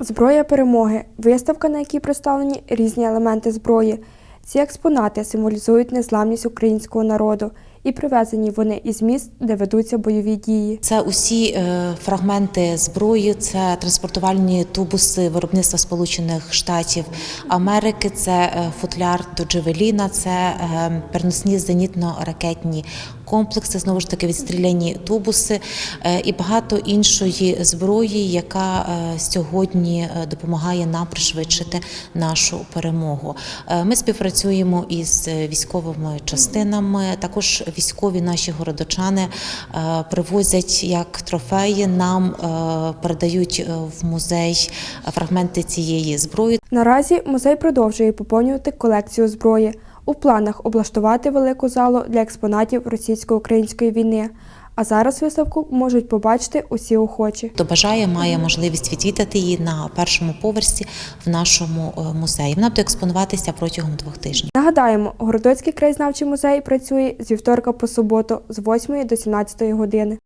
Зброя перемоги виставка, на якій представлені різні елементи зброї. Ці експонати символізують незламність українського народу і привезені вони із міст, де ведуться бойові дії. Це усі е, фрагменти зброї, це транспортувальні тубуси виробництва Сполучених Штатів Америки, це е, футляр до Джевеліна, це е, переносні зенітно-ракетні комплекси, знову ж таки відстріляні тубуси і багато іншої зброї, яка сьогодні допомагає нам пришвидшити нашу перемогу. Ми співпрацюємо із військовими частинами. Також військові наші городочани е, привозять як трофеї. Нам е, передають е, в музей фрагменти цієї зброї. Наразі музей продовжує поповнювати колекцію зброї. У планах облаштувати велику залу для експонатів російсько-української війни. А зараз виставку можуть побачити усі охочі. Хто бажає, має можливість відвідати її на першому поверсі в нашому е, музеї. Вона буде експонуватися протягом двох тижнів. Нагадаємо, Городоцький краєзнавчий музей працює з вівторка по суботу з 8 до 17 години.